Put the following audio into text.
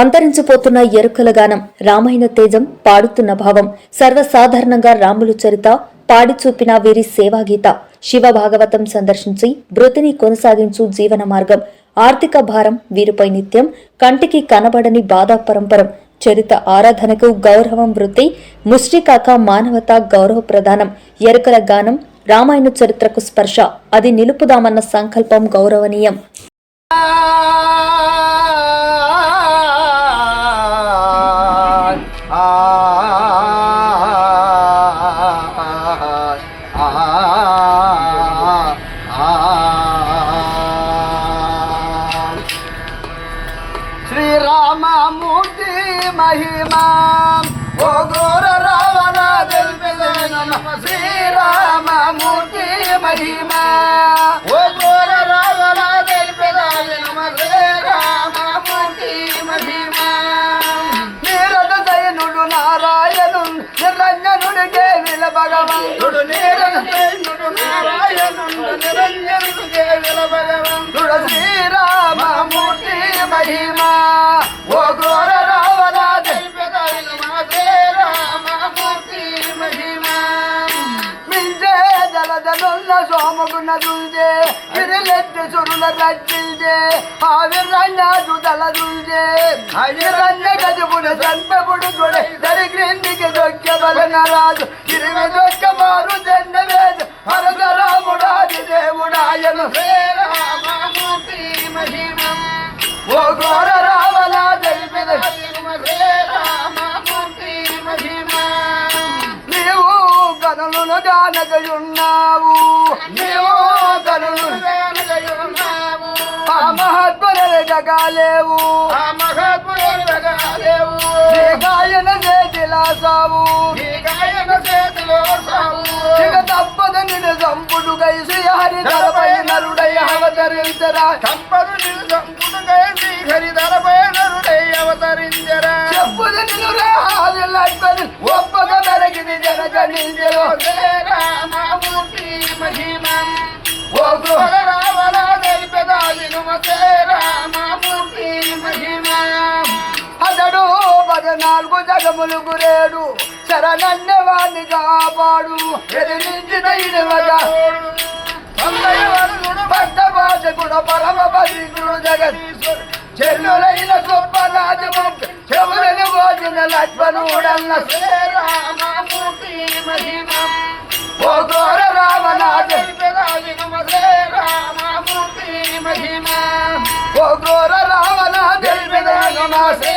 అంతరించిపోతున్న ఎరుకల గానం రామాయణ తేజం పాడుతున్న భావం సర్వసాధారణంగా రాములు చరిత పాడి చూపిన వీరి సేవాగీత. శివ భాగవతం సందర్శించి బృతిని కొనసాగించు జీవన మార్గం. ఆర్థిక భారం వీరిపై నిత్యం కంటికి కనబడని బాధా పరంపరం. చరిత ఆరాధనకు గౌరవం వృత్తి ముష్టికాక మానవత గౌరవ ప్రధానం. ఎరుకల గానం రామాయణ చరిత్రకు స్పర్శ. అది నిలుపుదామన్న సంకల్పం గౌరవనీయం. శ్రీరామమూర్తి మహిమా. ఓ ఘోర రావణ తెలిపిన శ్రీరామమూర్తి మహిమా. ఓ ఘోర రావణ తెలిపిన శ్రీరామమూర్తి మహిమా. నీరద దయనుడు నారాయణు నిరంజనుడికే విల భగవంతుడు. నీరద దయనుడు నారాయణుడు నిరంజనుడికే విల భగవంతుడు. శ్రీరామమూర్తి మహిమా. ఓ ఘోర రావణ సురుల రచ్చిల్జే ఆవిరన్నాడు తల దుల్జే ఆవిరన్న గజపుడు చంపకుడు చూడే దరిగ్రిందికి దొక్క బలన ఇరిమి దొక్క మారు జెండ వేదు దేవుడాయను. కనులను గానగయున్నావు నీవు కనులు గానగయున్నావు ఆ మహాత్ముల జగాలేవు. గాయన చేతిలా సావు. ఇక తప్పదు నిన్ను సంపుడు గైసి హరి ధరపై నరుడై అవతరించరా. తప్పదు నిన్ను సంపుడు గైసి హరి ధరపై నరుడై అవతరించరా. చెప్పుదు నిన్ను లక్ష్మణి జనగణించలో రామమూర్తి మహిమం. ఓ గృహ రావణ తెలిపెదాలి నమస్తే రామమూర్తి మహిమం. అతడు పద్నాలుగు జగములు గురేడు శరణన్య వాణ్ణి కాపాడు ఎదిరించిన ఇనువగా భక్తభాషకుడు పరమ భద్రుడు జగదీశ్వరుడు చెల్లులైన గొప్ప రాజమంత్రి చెవులను భోజన లక్ష్మణుడన్న శ్రీరామమూర్తి ఓ ఘోర రామనాథ శ్రీరామమూర్తి ఓ ఘోర రామనాథ శ్రీరామమూర్తి